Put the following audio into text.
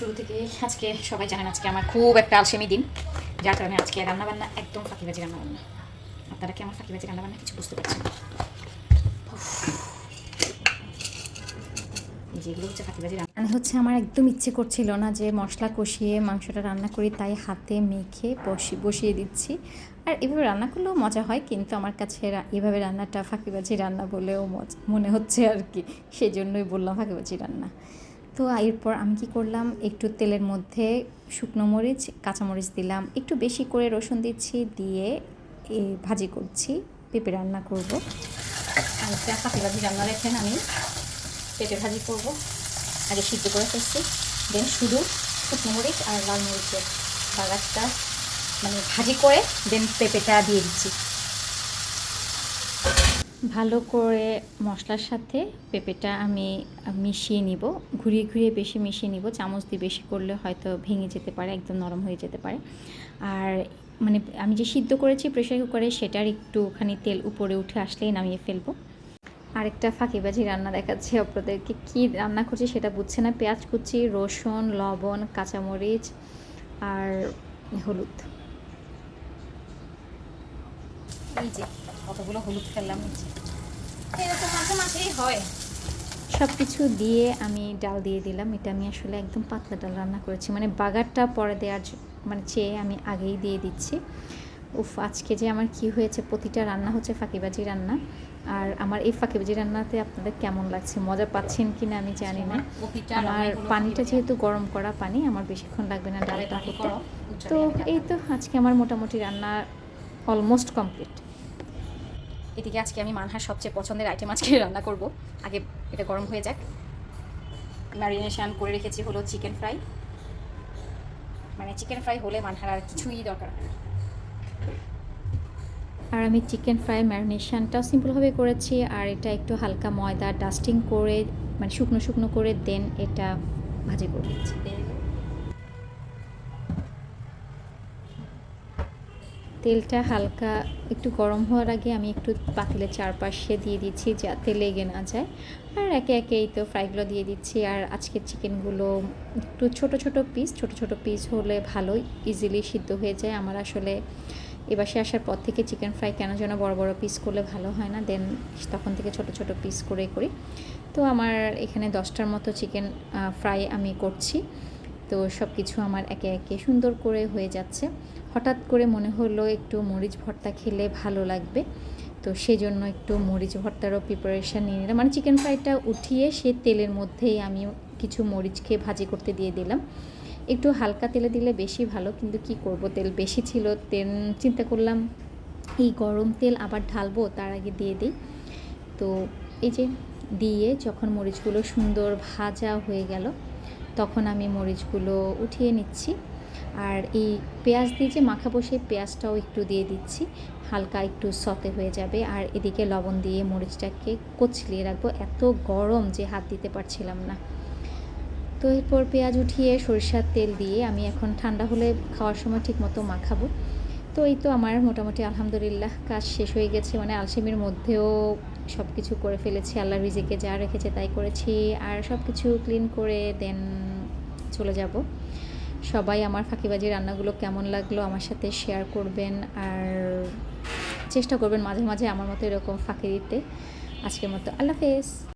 শুরু থেকে আজকে সবাই জানেন আজকে আমার খুব একটা আলসেমি দিন, যার কারণে আজকে রান্নাবান্না একদম ফাঁকিবাজি রান্নাবান্না। আপনারা কি আমার ফাঁকিবাজি রান্নাবান্না কিছু বুঝতে পারছেন? যেগুলো হচ্ছে ফাঁকিবাজি রান্না। মানে হচ্ছে আমার একদম ইচ্ছে করছিল না যে মশলা কষিয়ে মাংসটা রান্না করি, তাই হাতে মেখে বসি বসিয়ে দিচ্ছি। আর এভাবে রান্না করলেও মজা হয়, কিন্তু আমার কাছে এভাবে রান্নাটা ফাঁকিবাজি রান্না বলেও মজা মনে হচ্ছে আর কি। সেই জন্যই বললাম ফাঁকিবাজি রান্না। তো এরপর আমি কি করলাম? একটু তেলের মধ্যে শুকনো মরিচ কাঁচামরিচ দিলাম। একটু বেশি করে রসুন দিচ্ছি, দিয়ে ভাজি করছি, পেঁপে রান্না করব। আর ফাঁকিবাজি রান্না রেখেন আমি। পেঁপে ভাজি করব। আগে সিদ্ধ করে ফেলছি। দেন শুধু শুকনো মরিচ আর লাল মরিচের বাগারটা মানে ভাজি করে দেন পেঁপেটা দিয়ে দিচ্ছি। ভালো করে মশলার সাথে পেঁপেটা আমি মিশিয়ে নিব। ঘুরিয়ে ঘুরিয়ে বেশি মিশিয়ে নিব। চামচ দিয়ে বেশি করলে হয়তো ভেঙে যেতে পারে, একদম নরম হয়ে যেতে পারে। আর মানে আমি যে সিদ্ধ করেছি প্রেশার কুকারে সেটার একটুখানি তেল উপরে উঠে আসলেই নামিয়ে ফেলব। আরেকটা ফাঁকিবাজি রান্না দেখাচ্ছি আপনাদেরকে। কী রান্না করছি সেটা বুঝছে না। পেঁয়াজ কুচি, রসুন, লবণ, কাঁচামরিচ আর হলুদ। এই যে কতগুলো হলুদ ফেললাম এরকম মাঝে মাঝেই হয়। সব কিছু দিয়ে আমি ডাল দিয়ে দিলাম। এটা আমি আসলে একদম পাতলা ডাল রান্না করেছি। মানে বাগারটা পরে দেওয়ার মানে চেয়ে আমি আগেই দিয়ে দিচ্ছি। উফ আজকে যে আমার কি হয়েছে প্রতিটা রান্না হচ্ছে ফাঁকিবাজি রান্না। আর আমার এই ফাঁকিবাজি রান্নাতে আপনাদের কেমন লাগছে মজা পাচ্ছেন কি না আমি জানি না। আমার পানিটা যেহেতু গরম করা পানি আমার বেশিক্ষণ লাগবে না ডালে ডালটা হতে তো এই তো আজকে আমার মোটামুটি রান্না অলমোস্ট কমপ্লিট এদিকে আজকে আমি মানহার সবচেয়ে পছন্দের আইটেম আজকে রান্না করব। আগে এটা গরম হয়ে যাক। ম্যারিনেশন করে রেখেছি হলো চিকেন ফ্রাই মানে চিকেন ফ্রাই হলে মানহার আর কিছুই দরকার হয় না। আর আমি চিকেন ফ্রাই ম্যারিনেশনটাও সিম্পলভাবে করেছি আর এটা একটু হালকা ময়দা ডাস্টিং করে মানে শুকনো শুকনো করে দেন এটা ভাজি করে দিচ্ছি তেলটা হালকা একটু গরম হওয়ার আগে আমি একটু পাতিলের চারপাশে দিয়ে দিচ্ছি যাতে লেগে না যায়। আর একে একে এই তো ফ্রাইগুলো দিয়ে দিচ্ছি। আর আজকের চিকেনগুলো একটু ছোট ছোট পিস ছোট ছোট পিস হলে ভালোই ইজিলি সিদ্ধ হয়ে যায়। আমার আসলে এবাসে আসার পর থেকে চিকেন ফ্রাই কেন যেন বড় বড় পিস করলে ভালো হয় না দেন তখন থেকে ছোট ছোট পিস করে করি। তো আমার এখানে দশটার মতো চিকেন ফ্রাই আমি করছি। তো সব কিছু আমার একে একে সুন্দর করে হয়ে যাচ্ছে। হঠাৎ করে মনে হলো একটু মরিচ ভর্তা খেলে ভালো লাগবে। তো সেই জন্য একটু মরিচ ভর্তারও প্রিপারেশান নিয়ে নিলাম। মানে চিকেন ফ্রাইটা উঠিয়ে সে তেলের মধ্যেই আমি কিছু মরিচকে ভাজি করতে দিয়ে দিলাম। একটু হালকা তেলে দিলে বেশি ভালো, কিন্তু কি করব? তেল বেশি ছিল, তেল চিন্তা করলাম, এই গরম তেল আবার ঢালবো, তার আগে দিয়ে দিই। তো এই যে দিয়ে যখন মরিচগুলো সুন্দর ভাজা হয়ে গেল, তখন আমি মরিচগুলো উঠিয়ে নিচ্ছি। আর এই পেঁয়াজ দিয়ে যে মাখা বসে পেঁয়াজটাও একটু দিয়ে দিচ্ছি, হালকা একটু সতে হয়ে যাবে। আর এদিকে লবণ দিয়ে মরিচটাকে কচলিয়ে রাখব, এত গরম যে হাত দিতে পারছিলাম না। তো এরপর পেঁয়াজ উঠিয়ে সরিষার তেল দিয়ে আমি এখন ঠান্ডা হলে খাওয়ার সময় ঠিক মতো মাখাবো। তো এই তো আমার মোটামুটি আলহামদুলিল্লাহ কাজ শেষ হয়ে গেছে। মানে আলসেমির মধ্যেও সব কিছু করে ফেলেছি, আল্লাহ রিজিকে যা রেখেছে তাই করেছি। আর সব কিছু ক্লিন করে দেন চলে যাব। সবাই আমার ফাঁকিবাজি রান্নাগুলো কেমন লাগল আমার সাথে শেয়ার করবেন আর চেষ্টা করবেন মাঝে মাঝে আমার মতো এরকম ফাঁকি দিতে আজকের মতো আল্লাহ হাফেজ।